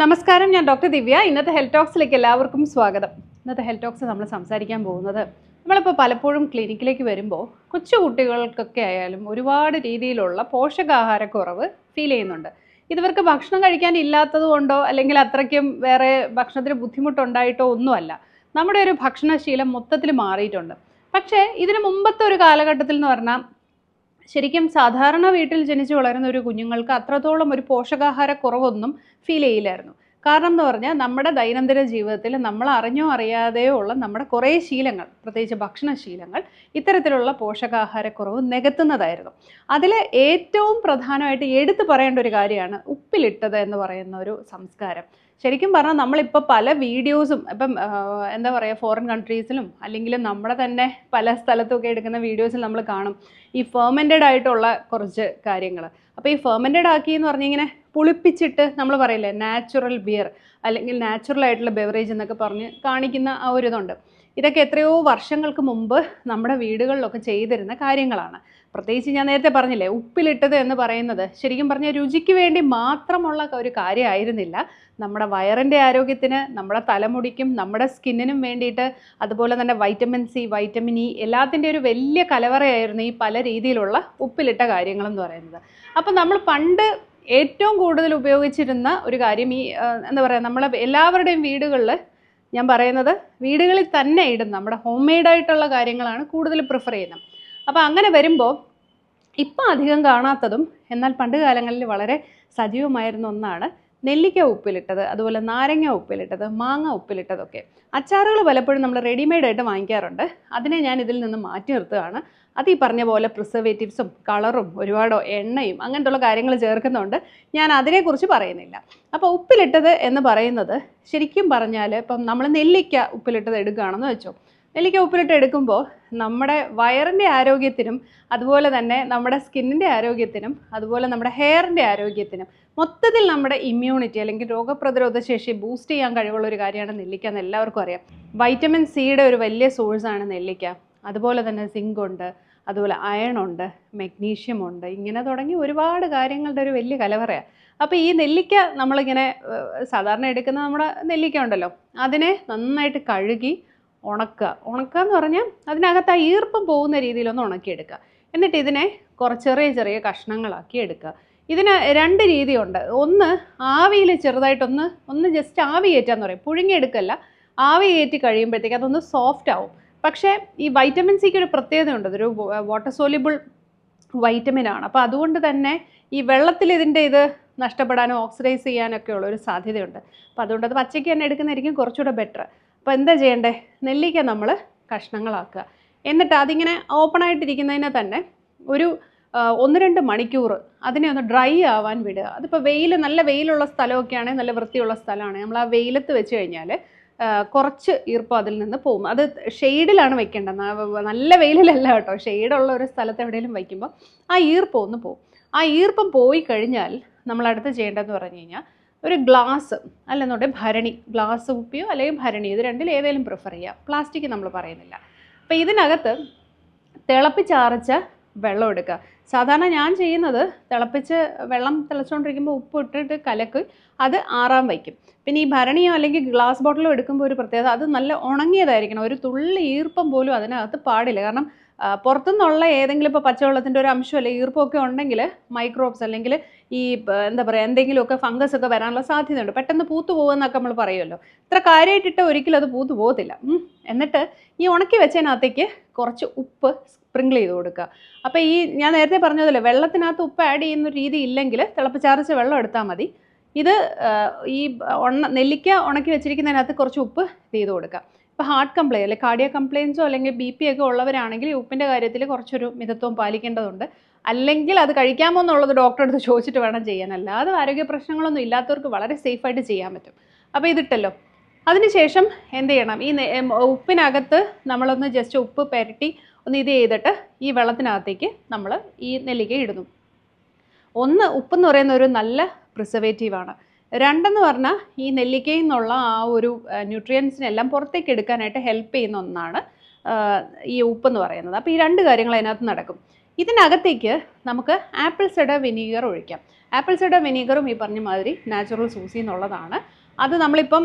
നമസ്കാരം ഞാൻ ഡോക്ടർ ദിവ്യ. ഇന്നത്തെ ഹെൽത്ത് ടോക്സിലേക്ക് എല്ലാവർക്കും സ്വാഗതം. ഇന്നത്തെ ഹെൽത്ത് ടോക്സ് നമ്മൾ സംസാരിക്കാൻ പോകുന്നത് നമ്മളിപ്പോൾ പലപ്പോഴും ക്ലിനിക്കിലേക്ക് വരുമ്പോൾ കൊച്ചു കുട്ടികൾക്കൊക്കെ ആയാലും ഒരുപാട് രീതിയിലുള്ള പോഷകാഹാരക്കുറവ് ഫീൽ ചെയ്യുന്നുണ്ട്. ഇതുവർക്ക് ഭക്ഷണം കഴിക്കാൻ ഇല്ലാത്തത് കൊണ്ടോ അല്ലെങ്കിൽ അത്രയ്ക്കും വേറെ ഭക്ഷണത്തിന് ബുദ്ധിമുട്ടുണ്ടായിട്ടോ ഒന്നുമല്ല. നമ്മുടെ ഒരു ഭക്ഷണശീലം മൊത്തത്തിൽ മാറിയിട്ടുണ്ട്. പക്ഷേ ഇതിന് മുമ്പത്തെ ഒരു കാലഘട്ടത്തിൽ എന്ന് പറഞ്ഞാൽ ശരിക്കും സാധാരണ വീട്ടിൽ ജനിച്ചു വളരുന്ന ഒരു കുഞ്ഞുങ്ങൾക്ക് അത്രത്തോളം ഒരു പോഷകാഹാര കുറവൊന്നും ഫീൽ ചെയ്യില്ലായിരുന്നു. കാരണം എന്ന് പറഞ്ഞാൽ നമ്മുടെ ദൈനംദിന ജീവിതത്തിൽ നമ്മൾ അറിഞ്ഞോ അറിയാതെയോ ഉള്ള നമ്മുടെ കുറേ ശീലങ്ങൾ പ്രത്യേകിച്ച് ഭക്ഷണശീലങ്ങൾ ഇത്തരത്തിലുള്ള പോഷകാഹാരക്കുറവ് നികത്തുന്നതായിരുന്നു. അതിൽ ഏറ്റവും പ്രധാനമായിട്ട് എടുത്തു പറയേണ്ട ഒരു കാര്യമാണ് ഉപ്പിലിട്ടത് എന്ന് പറയുന്ന ഒരു സംസ്കാരം. ശരിക്കും പറഞ്ഞാൽ നമ്മളിപ്പോൾ പല വീഡിയോസും ഇപ്പം എന്താ പറയുക ഫോറിൻ കൺട്രീസിലും അല്ലെങ്കിൽ നമ്മുടെ തന്നെ പല സ്ഥലത്തൊക്കെ എടുക്കുന്ന വീഡിയോസിൽ നമ്മൾ കാണും. ഈ ഫെർമെന്റഡ് ആയിട്ടുള്ള കുറച്ച് കാര്യങ്ങൾ അപ്പോൾ ഈ ഫെർമെന്റഡ് ആക്കി എന്ന് പറഞ്ഞിങ്ങനെ പുളിപ്പിച്ചിട്ട് നമ്മൾ പറയില്ലേ നാച്ചുറൽ ബിയർ അല്ലെങ്കിൽ നാച്ചുറൽ ആയിട്ടുള്ള ബെവറേജ് എന്നൊക്കെ പറഞ്ഞ് കാണിക്കുന്ന ആ ഒരു ഇതുണ്ട് ഇതൊക്കെ എത്രയോ വർഷങ്ങൾക്ക് മുമ്പ് നമ്മുടെ വീടുകളിലൊക്കെ ചെയ്തിരുന്ന കാര്യങ്ങളാണ്. പ്രത്യേകിച്ച് ഞാൻ നേരത്തെ പറഞ്ഞില്ലേ ഉപ്പിലിട്ടത് എന്ന് പറയുന്നത് ശരിക്കും പറഞ്ഞാൽ രുചിക്ക് വേണ്ടി മാത്രമുള്ള ഒരു കാര്യമായിരുന്നില്ല. നമ്മുടെ വയറിന്റെ ആരോഗ്യത്തിന് നമ്മുടെ തലമുടിക്കും നമ്മുടെ സ്കിന്നിനും വേണ്ടിയിട്ട് അതുപോലെ തന്നെ വൈറ്റമിൻ സി വൈറ്റമിൻ ഇ എല്ലാത്തിന്റെ ഒരു വലിയ കലവറയായിരുന്നു ഈ പല രീതിയിലുള്ള ഉപ്പിലിട്ട കാര്യങ്ങളെന്ന് പറയുന്നത്. അപ്പം നമ്മൾ പണ്ട് ഏറ്റവും കൂടുതൽ ഉപയോഗിച്ചിരുന്ന ഒരു കാര്യം ഈ എന്താ പറയുക നമ്മളെ എല്ലാവരുടെയും വീടുകളിൽ ഞാൻ പറയുന്നത് വീടുകളിൽ തന്നെ ഇടുന്ന നമ്മുടെ ഹോം മെയ്ഡായിട്ടുള്ള കാര്യങ്ങളാണ് കൂടുതൽ പ്രിഫർ ചെയ്യുന്നത്. അപ്പോൾ അങ്ങനെ വരുമ്പോൾ ഇപ്പം അധികം കാണാത്തതും എന്നാൽ പണ്ട് കാലങ്ങളിൽ വളരെ സജീവമായിരുന്ന ഒന്നാണ് നെല്ലിക്ക ഉപ്പിലിട്ടത് അതുപോലെ നാരങ്ങ ഉപ്പിലിട്ടത് മാങ്ങ ഉപ്പിലിട്ടതൊക്കെ. അച്ചാറുകൾ പലപ്പോഴും നമ്മൾ റെഡിമെയ്ഡ് ആയിട്ട് വാങ്ങിക്കാറുണ്ട്. അതിനെ ഞാൻ ഇതിൽ നിന്ന് മാറ്റി നിർത്തുകയാണ്. അത് ഈ പറഞ്ഞ പോലെ പ്രിസർവേറ്റീവ്സും കളറും ഒരുപാട് എണ്ണയും അങ്ങനത്തുള്ള കാര്യങ്ങൾ ചേർക്കുന്നുണ്ട്. ഞാൻ അതിനെക്കുറിച്ച് പറയുന്നില്ല. അപ്പോൾ ഉപ്പിലിട്ടത് എന്ന് പറയുന്നത് ശരിക്കും പറഞ്ഞാൽ ഇപ്പം നമ്മൾ നെല്ലിക്ക ഉപ്പിലിട്ടത് എടുക്കുകയാണെന്ന് വെച്ചോ. നെല്ലിക്ക ഉപ്പിലിട്ട് എടുക്കുമ്പോൾ നമ്മുടെ വയറിന്റെ ആരോഗ്യത്തിനും അതുപോലെ തന്നെ നമ്മുടെ സ്കിന്നിന്റെ ആരോഗ്യത്തിനും അതുപോലെ നമ്മുടെ ഹെയറിന്റെ ആരോഗ്യത്തിനും മൊത്തത്തിൽ നമ്മുടെ ഇമ്മ്യൂണിറ്റി അല്ലെങ്കിൽ രോഗപ്രതിരോധ ശേഷി ബൂസ്റ്റ് ചെയ്യാൻ കഴിവുള്ള ഒരു കാര്യമാണ് നെല്ലിക്ക എന്ന് എല്ലാവർക്കും അറിയാം. വൈറ്റമിൻ സിയുടെ ഒരു വലിയ സോഴ്സാണ് നെല്ലിക്ക. അതുപോലെ തന്നെ സിങ്ക് ഉണ്ട് അതുപോലെ അയൺ ഉണ്ട് മെഗ്നീഷ്യം ഉണ്ട് ഇങ്ങനെ തുടങ്ങി ഒരുപാട് കാര്യങ്ങളുടെ ഒരു വലിയ കലവറയാണ് അപ്പോൾ ഈ നെല്ലിക്ക നമ്മളിങ്ങനെ സാധാരണ എടുക്കുന്ന നമ്മുടെ നെല്ലിക്ക ഉണ്ടല്ലോ അതിനെ നന്നായിട്ട് കഴുകി ഉണക്കുക. ഉണക്കുക എന്ന് പറഞ്ഞാൽ അതിനകത്ത് ആ ഈർപ്പം പോകുന്ന രീതിയിലൊന്ന് ഉണക്കിയെടുക്കുക. എന്നിട്ട് ഇതിനെ കുറച്ച് ചെറിയ ചെറിയ കഷ്ണങ്ങളാക്കി എടുക്കുക. ഇതിന് രണ്ട് രീതിയുണ്ട്. ഒന്ന് ആവിയിൽ ചെറുതായിട്ടൊന്ന് ഒന്ന് ജസ്റ്റ് ആവി കയറ്റാന്ന് പറയും. പുഴുങ്ങിയെടുക്കല്ല ആവി കയറ്റി കഴിയുമ്പോഴത്തേക്ക് അതൊന്ന് സോഫ്റ്റ് ആവും. പക്ഷേ ഈ വൈറ്റമിൻ സിക്ക് ഒരു പ്രത്യേകതയുണ്ട്. അതൊരു വാട്ടർ സോലിബിൾ വൈറ്റമിൻ ആണ്. അപ്പോൾ അതുകൊണ്ട് തന്നെ ഈ വെള്ളത്തിൽ ഇതിന്റെ ഇത് നഷ്ടപ്പെടാനും ഓക്സിഡൈസ് ചെയ്യാനൊക്കെ ഉള്ള ഒരു സാധ്യതയുണ്ട്. അപ്പോൾ അതുകൊണ്ട് അത് പച്ചയ്ക്ക് തന്നെ എടുക്കുന്നതായിരിക്കും കുറച്ചുകൂടെ ബെറ്റർ അപ്പോൾ എന്താ ചെയ്യേണ്ടത് നെല്ലിക്ക നമ്മൾ കഷ്ണങ്ങളാക്കുക. എന്നിട്ട് അതിങ്ങനെ ഓപ്പൺ ആയിട്ടിരിക്കുന്നതിനെ തന്നെ ഒരു ഒന്ന് രണ്ട് മണിക്കൂർ അതിനെ ഒന്ന് ഡ്രൈ ആവാൻ വിടുക. അതിപ്പോൾ വെയിൽ നല്ല വെയിലുള്ള സ്ഥലമൊക്കെ ആണെങ്കിൽ നല്ല വൃത്തിയുള്ള സ്ഥലമാണ്. നമ്മൾ ആ വെയിലത്ത് വെച്ച് കഴിഞ്ഞാൽ കുറച്ച് ഈർപ്പം അതിൽ നിന്ന് പോകും. അത് ഷെയ്ഡിലാണ് വെക്കേണ്ടത്. നല്ല വെയിലിലല്ല കേട്ടോ. ഷെയ്ഡുള്ള ഒരു സ്ഥലത്ത് എവിടെയെങ്കിലും വയ്ക്കുമ്പോൾ ആ ഈർപ്പം ഒന്ന് പോകും. ആ ഈർപ്പം പോയി കഴിഞ്ഞാൽ നമ്മൾ അടുത്ത് ചെയ്യേണ്ടതെന്ന് പറഞ്ഞു കഴിഞ്ഞാൽ ഒരു ഗ്ലാസ് അല്ലെന്നുണ്ടെങ്കിൽ ഭരണി ഗ്ലാസ് കുപ്പിയോ അല്ലെങ്കിൽ ഭരണി ഇത് രണ്ടിൽ ഏതെങ്കിലും പ്രിഫർ ചെയ്യുക പ്ലാസ്റ്റിക് നമ്മൾ പറയുന്നില്ല. അപ്പോൾ ഇതിനകത്ത് തിളപ്പിച്ചാർച്ച വെള്ളം എടുക്കുക. സാധാരണ ഞാൻ ചെയ്യുന്നത് തിളപ്പിച്ച് വെള്ളം തിളച്ചുകൊണ്ടിരിക്കുമ്പോൾ ഉപ്പ് ഇട്ടിട്ട് കലക്ക് അത് ആറാൻ വയ്ക്കും. പിന്നെ ഈ ഭരണിയോ അല്ലെങ്കിൽ ഗ്ലാസ് ബോട്ടിലോ എടുക്കുമ്പോൾ ഒരു പ്രത്യേകത അത് നല്ല ഉണങ്ങിയതായിരിക്കണം. ഒരു തുള്ളി ഈർപ്പം പോലും അതിനകത്ത് പാടില്ല. കാരണം പുറത്തുനിന്നുള്ള ഏതെങ്കിലും ഇപ്പോൾ പച്ചവെള്ളത്തിന്റെ ഒരു അംശം അല്ലെങ്കിൽ ഈർപ്പമൊക്കെ ഉണ്ടെങ്കിൽ മൈക്രോബ്സ് അല്ലെങ്കിൽ ഈ എന്താ പറയുക എന്തെങ്കിലുമൊക്കെ ഫംഗസ് ഒക്കെ വരാനുള്ള സാധ്യതയുണ്ട്. പെട്ടെന്ന് പൂത്തു പോകുമെന്നൊക്കെ നമ്മൾ പറയുമല്ലോ. ഇത്ര കാര്യമായിട്ടിട്ട് ഒരിക്കലും അത് പൂത്തു പോകത്തില്ല എന്നിട്ട് ഈ ഉണക്കി വെച്ചതിനകത്തേക്ക് കുറച്ച് ഉപ്പ് സ്പ്രിങ്കിൾ ചെയ്ത് കൊടുക്കുക. അപ്പോൾ ഈ ഞാൻ നേരത്തെ പറഞ്ഞതല്ലേ വെള്ളത്തിനകത്ത് ഉപ്പ് ആഡ് ചെയ്യുന്ന രീതി ഇല്ലെങ്കിൽ തിളപ്പിച്ചാറിച്ച് വെള്ളം എടുത്താൽ മതി. ഇത് ഈ ഉണ നെല്ലിക്ക ഉണക്കി വെച്ചിരിക്കുന്നതിനകത്ത് കുറച്ച് ഉപ്പ് ചെയ്ത് കൊടുക്കുക. ഇപ്പോൾ ഹാർട്ട് കംപ്ലയിൻ അല്ലെങ്കിൽ കാർഡിയ കംപ്ലയിൻസോ അല്ലെങ്കിൽ ബി പി ഒക്കെ ഉള്ളവരാണെങ്കിൽ ഉപ്പിന്റെ കാര്യത്തിൽ കുറച്ചൊരു മിതത്വം പാലിക്കേണ്ടതുണ്ട്. അല്ലെങ്കിൽ അത് കഴിക്കാമോ എന്നുള്ളത് ഡോക്ടറെ അടുത്ത് ചോദിച്ചിട്ട് വേണം ചെയ്യാൻ. അല്ലാതെ ആരോഗ്യ പ്രശ്നങ്ങളൊന്നും ഇല്ലാത്തവർക്ക് വളരെ സേഫായിട്ട് ചെയ്യാൻ പറ്റും. അപ്പോൾ ഇതിട്ടല്ലോ. അതിനുശേഷം എന്ത് ചെയ്യണം? ഈ ഉപ്പിനകത്ത് നമ്മളൊന്ന് ജസ്റ്റ് ഉപ്പ് പുരട്ടി ഒന്ന് ഇത് ചെയ്തിട്ട് ഈ വെള്ളത്തിനകത്തേക്ക് നമ്മൾ ഈ നെല്ലിക്ക ഇടുന്നു. ഒന്ന് ഉപ്പെന്ന് പറയുന്ന ഒരു നല്ല പ്രിസർവേറ്റീവാണ് രണ്ടെന്ന് പറഞ്ഞാൽ ഈ നെല്ലിക്കയിൽ നിന്നുള്ള ആ ഒരു ന്യൂട്രിയൻസിനെല്ലാം പുറത്തേക്ക് എടുക്കാനായിട്ട് ഹെൽപ്പ് ചെയ്യുന്ന ഒന്നാണ് ഈ ഈ ഉപ്പെന്ന് പറയുന്നത്. അപ്പോൾ ഈ രണ്ട് കാര്യങ്ങൾ അതിനകത്ത് നടക്കും. ഇതിനകത്തേക്ക് നമുക്ക് ആപ്പിൾ സെഡ വിനീഗർ ഒഴിക്കാം. ആപ്പിൾ സെഡ വിനീഗറും ഈ പറഞ്ഞ മാതിരി നാച്ചുറൽ സൂസി എന്നുള്ളതാണ്. അത് നമ്മളിപ്പം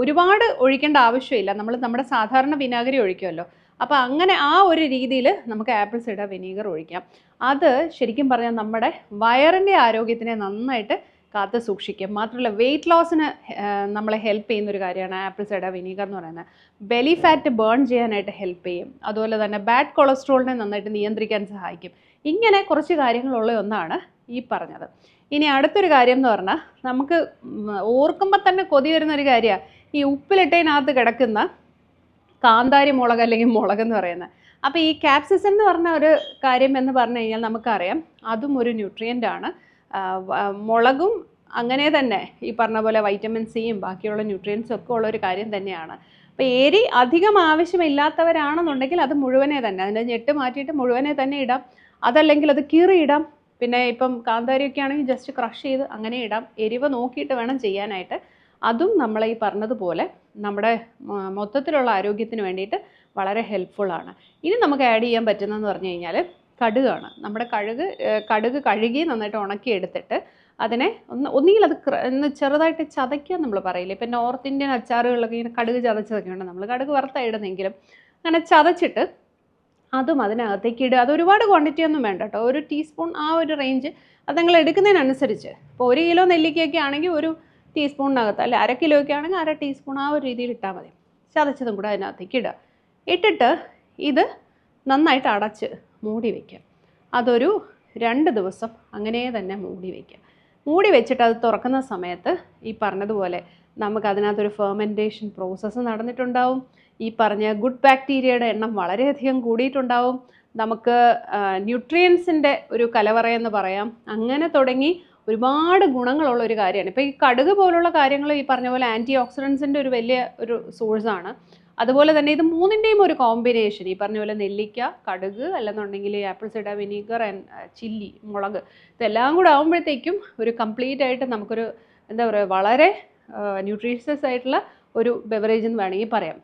ഒരുപാട് ഒഴിക്കേണ്ട ആവശ്യമില്ല. നമ്മൾ നമ്മുടെ സാധാരണ വിനാഗിരി ഒഴിക്കുമല്ലോ. അപ്പോൾ അങ്ങനെ ആ ഒരു രീതിയിൽ നമുക്ക് ആപ്പിൾ സൈഡർ വിനീഗർ ഒഴിക്കാം. അത് ശരിക്കും പറഞ്ഞാൽ നമ്മുടെ വയറിന്റെ ആരോഗ്യത്തിനെ നന്നായിട്ട് കാത്തു സൂക്ഷിക്കും. മാത്രമല്ല വെയിറ്റ് ലോസിന് നമ്മളെ ഹെൽപ്പ് ചെയ്യുന്ന ഒരു കാര്യമാണ് ആപ്പിൾ സൈഡ വിനീഗർ എന്ന് പറയുന്നത്. ബെലി ഫാറ്റ് ബേൺ ചെയ്യാനായിട്ട് ഹെൽപ്പ് ചെയ്യും. അതുപോലെ തന്നെ ബാഡ് കൊളസ്ട്രോളിനെ നന്നായിട്ട് നിയന്ത്രിക്കാൻ സഹായിക്കും. ഇങ്ങനെ കുറച്ച് കാര്യങ്ങളുള്ള ഒന്നാണ് ഈ പറഞ്ഞത്. ഇനി അടുത്തൊരു കാര്യം എന്ന് പറഞ്ഞാൽ നമുക്ക് ഓർക്കുമ്പോൾ തന്നെ കൊതി വരുന്ന ഒരു കാര്യമാണ് ഈ ഉപ്പിലിട്ടതിനകത്ത് കിടക്കുന്ന കാന്താരി മുളക് അല്ലെങ്കിൽ മുളക് എന്ന് പറയുന്നത്. അപ്പോൾ ഈ ക്യാപ്സിസം എന്ന് പറഞ്ഞ ഒരു കാര്യം എന്ന് പറഞ്ഞു കഴിഞ്ഞാൽ നമുക്കറിയാം അതും ഒരു ന്യൂട്രിയന്റ് ആണ്. മുളകും അങ്ങനെ തന്നെ ഈ പറഞ്ഞ പോലെ വൈറ്റമിൻ സിയും ബാക്കിയുള്ള ന്യൂട്രിയൻസും ഒക്കെ ഉള്ള ഒരു കാര്യം തന്നെയാണ്. അപ്പോൾ എരി അധികം ആവശ്യമില്ലാത്തവരാണെന്നുണ്ടെങ്കിൽ അത് മുഴുവനെ തന്നെ അതിന്റെ ഞെട്ട് മാറ്റിയിട്ട് മുഴുവനെ തന്നെ ഇടാം. അതല്ലെങ്കിൽ അത് കീറിയിടാം പിന്നെ ഇപ്പം കാന്താരിയൊക്കെ ആണെങ്കിൽ ജസ്റ്റ് ക്രഷ് ചെയ്ത് അങ്ങനെ ഇടാം. എരിവ് നോക്കിയിട്ട് വേണം ചെയ്യാനായിട്ട്. അതും നമ്മൾ ഈ പറഞ്ഞതുപോലെ നമ്മുടെ മൊത്തത്തിലുള്ള ആരോഗ്യത്തിന് വേണ്ടിയിട്ട് വളരെ ഹെൽപ്ഫുള്ളാണ് ഇനി നമുക്ക് ആഡ് ചെയ്യാൻ പറ്റുന്നതെന്ന് പറഞ്ഞു കഴിഞ്ഞാൽ കടുകാണ്. നമ്മുടെ കഴുക് കടുക് കഴുകി നന്നായിട്ട് ഉണക്കി എടുത്തിട്ട് അതിനെ ഒന്ന് ഒന്നുകിൽ അത് ഒന്ന് ചെറുതായിട്ട് ചതയ്ക്കുക നമ്മൾ പറയില്ലേ? ഇപ്പം നോർത്ത് ഇന്ത്യൻ അച്ചാറുകളിലൊക്കെ ഇങ്ങനെ കടുക് ചതച്ചതൊക്കെ ഉണ്ട് നമ്മൾ കടുക് വറുത്തായിടുന്നെങ്കിലും അങ്ങനെ ചതച്ചിട്ട് അതും അതിനകത്തേക്ക് ഇടുക. അത് ഒരുപാട് ക്വാണ്ടിറ്റി ഒന്നും വേണ്ട കേട്ടോ. ഒരു ടീസ്പൂൺ ആ ഒരു റേഞ്ച് അത് നിങ്ങൾ എടുക്കുന്നതിനനുസരിച്ച്. ഇപ്പോൾ ഒരു കിലോ നെല്ലിക്കയൊക്കെ ആണെങ്കിൽ ഒരു ടീസ്പൂണിനകത്ത് അല്ലെ അര കിലോയൊക്കെ ആണെങ്കിൽ അര ടീസ്പൂൺ ആ ഒരു രീതിയിൽ ഇട്ടാൽ മതി. ചതച്ചതും കൂടെ അതിനകത്തേക്ക് ഇടുക. ഇട്ടിട്ട് ഇത് നന്നായിട്ട് അടച്ച് മൂടി വയ്ക്കുക അതൊരു രണ്ട് ദിവസം അങ്ങനെ തന്നെ മൂടി വയ്ക്കുക മൂടി വെച്ചിട്ട് അത് തുറക്കുന്ന സമയത്ത് ഈ പറഞ്ഞതുപോലെ നമുക്ക് അതിനകത്തൊരു ഫെർമെന്റേഷൻ പ്രോസസ്സ് നടന്നിട്ടുണ്ടാവും. ഈ പറഞ്ഞ ഗുഡ് ബാക്ടീരിയയുടെ എണ്ണം വളരെയധികം കൂടിയിട്ടുണ്ടാവും. നമുക്ക് ന്യൂട്രിയൻസിന്റെ ഒരു കലവറയെന്ന് പറയാം. അങ്ങനെ തുടങ്ങി ഒരുപാട് ഗുണങ്ങളുള്ള ഒരു കാര്യമാണ്. ഇപ്പോൾ ഈ കടുക് പോലുള്ള കാര്യങ്ങൾ ഈ പറഞ്ഞ പോലെ ആന്റി ഓക്സിഡൻസിന്റെ ഒരു വലിയ ഒരു സോഴ്സാണ് അതുപോലെ തന്നെ ഇത് മൂന്നിന്റെയും ഒരു കോമ്പിനേഷൻ ഈ പറഞ്ഞ പോലെ നെല്ലിക്ക കടുക് അല്ലെന്നുണ്ടെങ്കിൽ apple cider vinegar and chilli മുളക്. ഇതെല്ലാം കൂടെ ആകുമ്പോഴത്തേക്കും ഒരു കംപ്ലീറ്റ് ആയിട്ട് നമുക്കൊരു എന്താ പറയുക വളരെ ന്യൂട്രീഷ്യസ് ആയിട്ടുള്ള ഒരു ബെവറേജ് എന്ന് വേണമെങ്കിൽ പറയാം.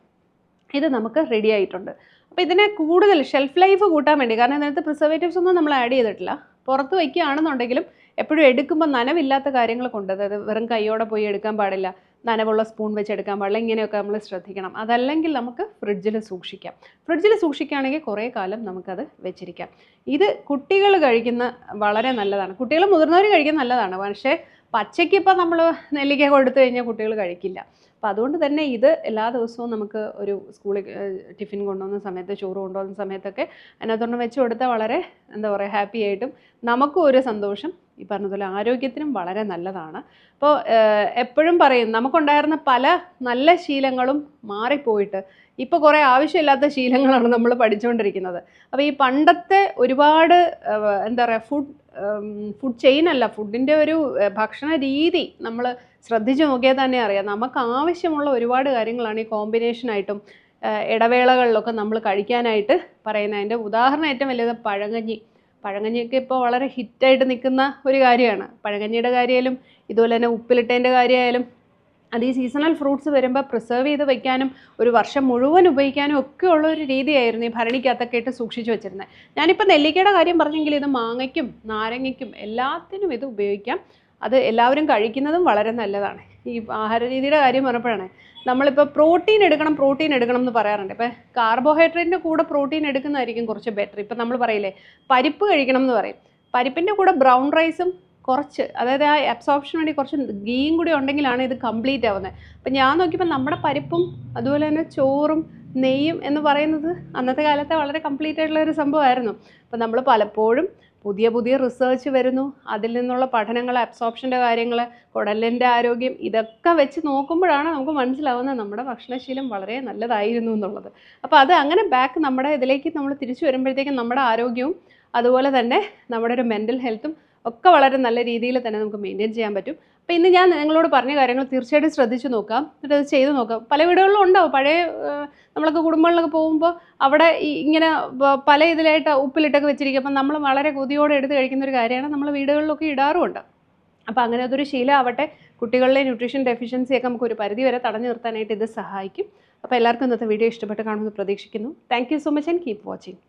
ഇത് നമുക്ക് റെഡി ആയിട്ടുണ്ട്. അപ്പോൾ ഇതിനെ കൂടുതൽ ഷെൽഫ് ലൈഫ് കൂട്ടാൻ വേണ്ടി കാരണം ഇതിനകത്ത് പ്രിസർവേറ്റീവ്സ് ഒന്നും നമ്മൾ ആഡ് ചെയ്തിട്ടില്ല. പുറത്ത് വയ്ക്കുകയാണെന്നുണ്ടെങ്കിലും എപ്പോഴും എടുക്കുമ്പോൾ നനവില്ലാത്ത കാര്യങ്ങൾ കൊണ്ട് അതായത് വെറും കൈയോടെ പോയി എടുക്കാൻ പാടില്ല. നനവുള്ള സ്പൂൺ വെച്ച് എടുക്കാൻ പാടില്ല ഇങ്ങനെയൊക്കെ നമ്മൾ ശ്രദ്ധിക്കണം. അതല്ലെങ്കിൽ നമുക്ക് ഫ്രിഡ്ജിൽ സൂക്ഷിക്കാം. ഫ്രിഡ്ജിൽ സൂക്ഷിക്കുകയാണെങ്കിൽ കുറേ കാലം നമുക്കത് വെച്ചിരിക്കാം. ഇത് കുട്ടികൾ കഴിക്കുന്ന വളരെ നല്ലതാണ്. കുട്ടികൾ മുതിർന്നവർ കഴിക്കുന്ന നല്ലതാണ്. പക്ഷേ പച്ചയ്ക്ക് ഇപ്പം നമ്മൾ നെല്ലിക്ക കൊടുത്തു കഴിഞ്ഞാൽ കുട്ടികൾ കഴിക്കില്ല. അപ്പോൾ അതുകൊണ്ട് തന്നെ ഇത് എല്ലാ ദിവസവും നമുക്ക് ഒരു സ്കൂളിൽ ടിഫിൻ കൊണ്ടുപോകുന്ന സമയത്ത് ചോറ് കൊണ്ടുപോകുന്ന സമയത്തൊക്കെ അതിനകത്തൊന്ന് വെച്ച് കൊടുത്താൽ വളരെ എന്താ പറയുക ഹാപ്പി ആയിട്ടും നമുക്കും ഒരു സന്തോഷം. ഈ പറഞ്ഞതുപോലെ ആരോഗ്യത്തിനും വളരെ നല്ലതാണ്. അപ്പോൾ എപ്പോഴും പറയും നമുക്കുണ്ടായിരുന്ന പല നല്ല ശീലങ്ങളും മാറിപ്പോയിട്ട് ഇപ്പോൾ കുറേ ആവശ്യമില്ലാത്ത ശീലങ്ങളാണ് നമ്മൾ പഠിച്ചുകൊണ്ടിരിക്കുന്നത് അപ്പോൾ ഈ പണ്ടത്തെ ഒരുപാട് എന്താ പറയുക ഫുഡ് ഫുഡ് ചെയിൻ അല്ല ഫുഡിന്റെ ഒരു ഭക്ഷണ രീതി നമ്മൾ ശ്രദ്ധിച്ചു നോക്കിയാൽ തന്നെ അറിയാം. നമുക്ക് ആവശ്യമുള്ള ഒരുപാട് കാര്യങ്ങളാണ് ഈ കോമ്പിനേഷനായിട്ടും ഇടവേളകളിലൊക്കെ നമ്മൾ കഴിക്കാനായിട്ട് പറയുന്നത്. അതിന്റെ ഉദാഹരണം ഏറ്റവും വലിയത് പഴങ്കഞ്ഞി. പഴങ്കഞ്ഞിയൊക്കെ ഇപ്പോൾ വളരെ ഹിറ്റായിട്ട് നിൽക്കുന്ന ഒരു കാര്യമാണ്. പഴങ്കഞ്ഞിയുടെ കാര്യമായാലും ഇതുപോലെ തന്നെ ഉപ്പിലിട്ടതിന്റെ കാര്യമായാലും അത് ഈ സീസണൽ ഫ്രൂട്ട്സ് വരുമ്പോൾ പ്രിസർവ് ചെയ്ത് വെക്കാനും ഒരു വർഷം മുഴുവൻ ഉപയോഗിക്കാനും ഒക്കെ ഉള്ള ഒരു രീതിയായിരുന്നു ഈ ഭരണിക്കകത്തൊക്കെ ഇട്ട് സൂക്ഷിച്ച് വെച്ചിരുന്നത്. ഞാനിപ്പോൾ നെല്ലിക്കയുടെ കാര്യം പറഞ്ഞെങ്കിൽ ഇത് മാങ്ങയ്ക്കും നാരങ്ങയ്ക്കും എല്ലാത്തിനും ഇത് ഉപയോഗിക്കാം. അത് എല്ലാവരും കഴിക്കുന്നതും വളരെ നല്ലതാണ്. ഈ ആഹാര രീതിയുടെ കാര്യം പറഞ്ഞപ്പോഴാണ്. നമ്മളിപ്പോൾ പ്രോട്ടീൻ എടുക്കണം പ്രോട്ടീൻ എടുക്കണം എന്ന് പറയാറുണ്ട്. ഇപ്പോൾ കാർബോഹൈഡ്രേറ്റിന്റെ കൂടെ പ്രോട്ടീൻ എടുക്കുന്നതായിരിക്കും കുറച്ച് ബെറ്റർ ഇപ്പം നമ്മൾ പറയില്ലേ പരിപ്പ് കഴിക്കണം എന്ന് പറയും. പരിപ്പിന്റെ കൂടെ ബ്രൗൺ റൈസും കുറച്ച് അതായത് ആ അബ്സോർപ്ഷന് വേണ്ടി കുറച്ച് ഗീയും കൂടി ഉണ്ടെങ്കിലാണ് ഇത് കംപ്ലീറ്റ് ആവുന്നത്. അപ്പം ഞാൻ നോക്കിയപ്പോൾ നമ്മുടെ പരിപ്പും അതുപോലെ തന്നെ ചോറും നെയ്യും എന്ന് പറയുന്നത് അന്നത്തെ കാലത്തെ വളരെ കംപ്ലീറ്റ് ആയിട്ടുള്ള ഒരു സംഭവമായിരുന്നു. അപ്പം നമ്മൾ പലപ്പോഴും പുതിയ പുതിയ റിസേർച്ച് വരുന്നു. അതിൽ നിന്നുള്ള പഠനങ്ങൾ അബ്സോർപ്ഷന്റെ കാര്യങ്ങൾ കുടലിന്റെ ആരോഗ്യം ഇതൊക്കെ വെച്ച് നോക്കുമ്പോഴാണ് നമുക്ക് മനസ്സിലാവുന്നത് നമ്മുടെ ഭക്ഷണശീലം വളരെ നല്ലതായിരുന്നു എന്നുള്ളത്. അപ്പോൾ അത് അങ്ങനെ ബാക്ക് നമ്മുടെ ഇതിലേക്ക് നമ്മൾ തിരിച്ചു വരുമ്പോഴത്തേക്കും നമ്മുടെ ആരോഗ്യവും അതുപോലെ തന്നെ നമ്മുടെ ഒരു മെന്റൽ ഹെൽത്തും ഒക്കെ വളരെ നല്ല രീതിയിൽ തന്നെ നമുക്ക് മെയിന്റെയിൻ ചെയ്യാൻ പറ്റും. അപ്പോൾ ഇന്ന് ഞാൻ നിങ്ങളോട് പറഞ്ഞ കാര്യങ്ങൾ തീർച്ചയായിട്ടും ശ്രദ്ധിച്ചു നോക്കാം. എന്നിട്ട് അത് ചെയ്ത് നോക്കാം. പല വീടുകളിലും ഉണ്ടാവും. പഴയ നമ്മളൊക്കെ കുടുംബങ്ങളിലൊക്കെ പോകുമ്പോൾ അവിടെ ഇങ്ങനെ പല ഇതിലായിട്ട് ഉപ്പിലിട്ടൊക്കെ വെച്ചിരിക്കും അപ്പം നമ്മൾ വളരെ കൊതിയോടെ എടുത്ത് കഴിക്കുന്ന ഒരു കാര്യമാണ് നമ്മൾ വീടുകളിലൊക്കെ ഇടാറുമുണ്ട്. അപ്പോൾ അങ്ങനെ അതൊരു ശീലമാവട്ടെ. കുട്ടികളിലെ ന്യൂട്രീഷൻ ഡെഫിഷ്യൻസിയൊക്കെ നമുക്ക് ഒരു പരിധി വരെ തടഞ്ഞു നിർത്താനായിട്ട് ഇത് സഹായിക്കും. അപ്പോൾ എല്ലാവർക്കും ഇന്നത്തെ വീഡിയോ ഇഷ്ടപ്പെട്ട് കാണുമെന്ന് പ്രതീക്ഷിക്കുന്നു. Thank so much and keep watching